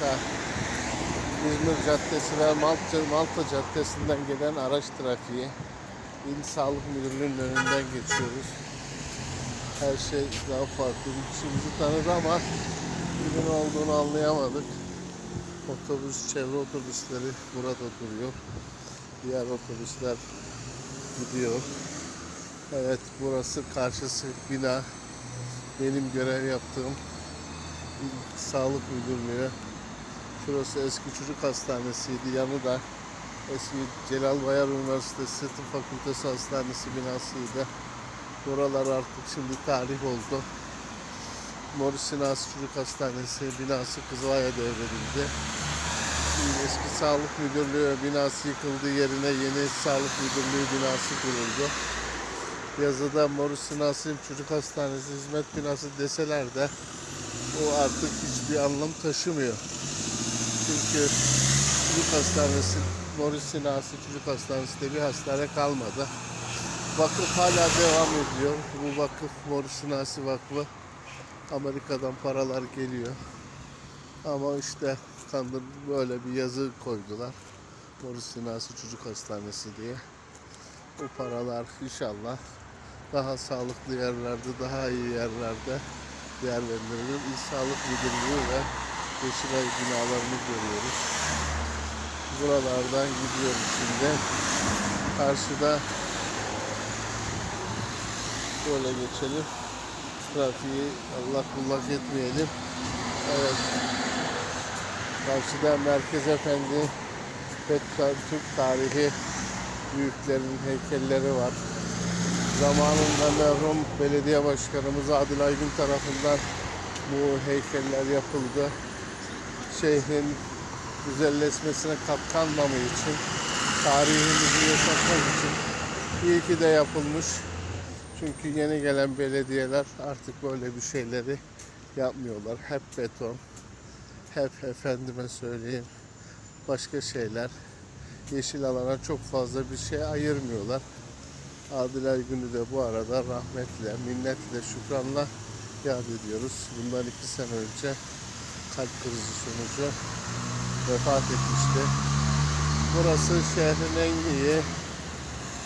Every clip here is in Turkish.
Manisa İzmir Caddesi ve Malta, Malta Caddesi'nden gelen araç trafiği İl Sağlık Müdürlüğü'nün önünden geçiyoruz. Her şey daha farklı. Şimdi tanıdı ama kimin olduğunu anlayamadık. Otobüs, çevre otobüsleri burada duruyor. Diğer otobüsler gidiyor. Evet burası karşısı bina. Benim görev yaptığım İl Sağlık Müdürlüğü. Şurası eski çocuk hastanesiydi. Yanı da eski Celal Bayar Üniversitesi Tıp Fakültesi Hastanesi binasıydı. Buralar artık şimdi tarih oldu. Morris Sinasi Çocuk Hastanesi binası Kızılay'a devredildi. Eski Sağlık Müdürlüğü binası yıkıldı. Yerine yeni Sağlık Müdürlüğü binası kuruldu. Yazıda Morris Sinasi Çocuk Hastanesi hizmet binası deseler de o artık hiçbir anlam taşımıyor. Çünkü çocuk hastanesi, Morris Sinasi Çocuk Hastanesi'nde bir hastane kalmadı. Vakıf hala devam ediyor. Bu vakıf Morris Sinasi Vakfı. Amerika'dan paralar geliyor. Ama işte kandır böyle bir yazı koydular. Morris Sinasi Çocuk Hastanesi diye. Bu paralar inşallah daha sağlıklı yerlerde, daha iyi yerlerde değer verilir. İl Sağlık Müdürlüğü ve Yeşilay binalarını görüyoruz. Buralardan gidiyoruz şimdi. Karşıda böyle geçelim. Trafiği Allah kullak etmeyelim. Evet. Karşıda Merkez Efendi ve Türk tarihi büyüklerin heykelleri var. Zamanında merhum belediye başkanımız Adil Aygün tarafından bu heykeller yapıldı. Şehrin güzelleşmesine katkanmamı için, tarihimizi yaşatmak için iyi ki de yapılmış. Çünkü yeni gelen belediyeler artık böyle bir şeyleri yapmıyorlar. Hep beton, hep efendime söyleyeyim başka şeyler. Yeşil alana çok fazla bir şey ayırmıyorlar. Adil Aygün'ü de bu arada rahmetle, minnetle, şükranla yad ediyoruz. Bundan iki sene önce kalp krizi sonucu vefat etmişti. Burası şehrin en iyi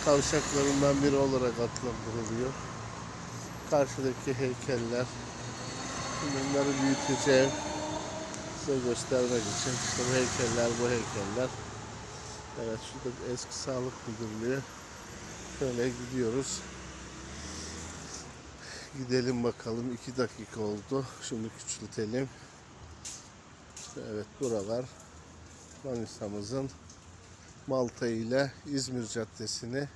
kavşaklarından biri olarak adlandırılıyor. Karşıdaki heykeller. Bunları büyüteceğim. Size göstermek için. İşte bu heykeller, bu heykeller. Evet şurada eski sağlık müdürlüğü. Şöyle gidiyoruz. Gidelim bakalım. iki dakika oldu. Şimdi küçültelim. Evet buralar Manisa'mızın Malta ile İzmir Caddesi'ni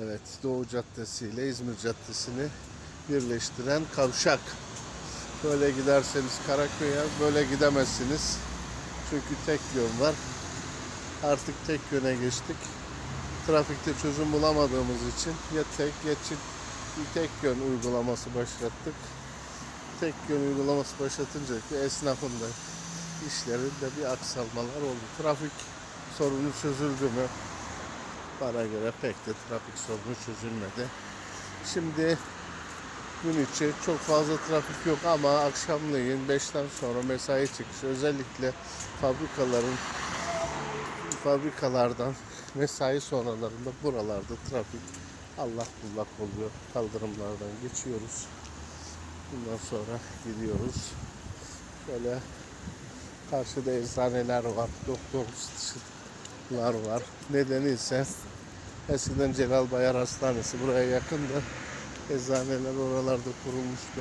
evet Doğu Caddesi ile İzmir Caddesi'ni birleştiren kavşak. Böyle giderseniz Karaköy'e böyle gidemezsiniz. Çünkü tek yön var. Artık tek yöne geçtik. Trafikte çözüm bulamadığımız için ya tek ya çift tek yön uygulaması başlattık. Tek yön uygulaması başlatınca ki esnafın da işlerinde bir aksalmalar oldu. Trafik sorunu çözüldü mü? Bana göre pek de trafik sorunu çözülmedi. Şimdi gün içi çok fazla trafik yok ama akşamleyin 5'ten sonra mesai çıkışı özellikle fabrikaların fabrikalardan mesai sonralarında buralarda trafik Allah bullak oluyor. Kaldırımlardan geçiyoruz. Bundan sonra gidiyoruz. Böyle karşıda eczaneler var, doktorlar var. Nedeni ise eskiden Celal Bayar Hastanesi buraya yakındı. Eczaneler oralarda kurulmuştu.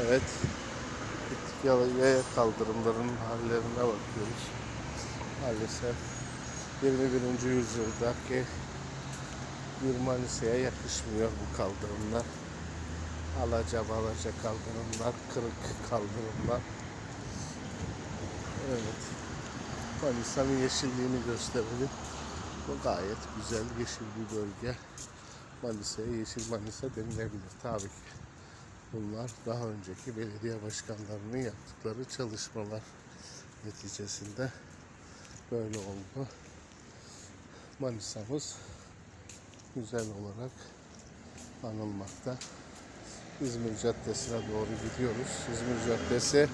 Evet. Yaya kaldırımların hallerine bakıyoruz. Maalesef 21. yüzyıldaki bir Manisa'ya yakışmıyor bu kaldırımlar. Alaca balaca kaldırımlar, kırık kaldırımlar. Evet. Manisa'nın yeşilliğini gösterelim. Bu gayet güzel yeşil bir bölge. Manisa'ya yeşil Manisa denilebilir tabii ki. Bunlar daha önceki belediye başkanlarının yaptıkları çalışmalar neticesinde böyle oldu. Manisa'mız güzel olarak anılmakta. İzmir Caddesi'ne doğru gidiyoruz. İzmir Caddesi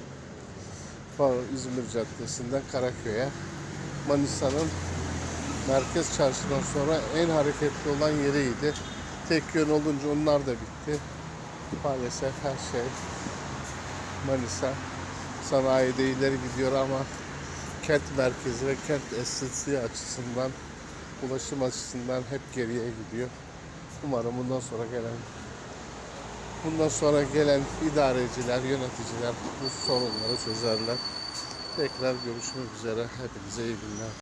İzmir Caddesi'nden Karaköy'e. Manisa'nın merkez çarşıdan sonra en hareketli olan yeriydi. Tek yön olunca onlar da bitti. Maalesef her şey Manisa sanayide ileri gidiyor ama kent merkezi ve kent estetiği açısından ulaşım açısından hep geriye gidiyor. Umarım bundan sonra gelen bundan sonra gelen idareciler, yöneticiler bu sorunları çözerler. Tekrar görüşmek üzere. Hepinize iyi günler.